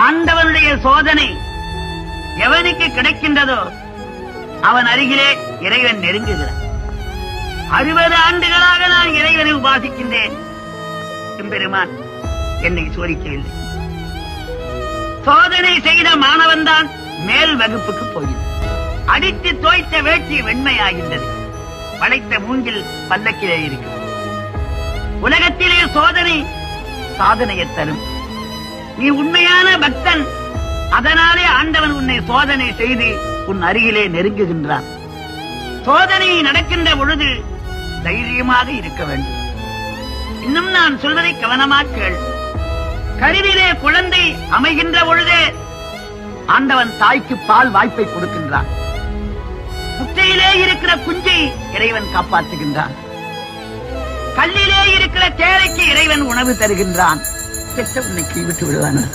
ஆண்டவனுடைய சோதனை எவனுக்கு கிடைக்கின்றதோ அவன் அருகிலே இறைவன் நெருங்குகிறான். அறுபது ஆண்டுகளாக நான் இறைவனை உபாசிக்கின்றேன். எம்பெருமான் என்னை சோதிக்கவில்லை. சோதனை செய்த மாணவன் தான் மேல் வகுப்புக்கு போகிறது அடித்து தோய்த்த வேட்டி வெண்மையாகின்றது. படைத்த மூங்கில் பல்லக்கிலே இருக்கிறது. உலகத்திலே சோதனை சாதனையை தரும். நீ உண்மையான பக்தன். அதனாலே ஆண்டவன் உன்னை சோதனை செய்து உன் அருகிலே நெருங்குகின்றான். சோதனை நடக்கின்ற பொழுது தைரியமாக இருக்க வேண்டும். இன்னும் நான் சொல்வதை கவனமாக கேள். கருவிலே குழந்தை அமைகின்ற பொழுதே ஆண்டவன் தாய்க்கு பால் வாய்ப்பை கொடுக்கின்றான். முட்டையிலே இருக்கிற குஞ்சை இறைவன் காப்பாற்றுகின்றான். கல்லிலே இருக்கிற தேரைக்கு இறைவன் உணவு தருகின்றான். ചെറ്റ ഉണ്ണിക്ക് വിട്ടുവിടുവാണ്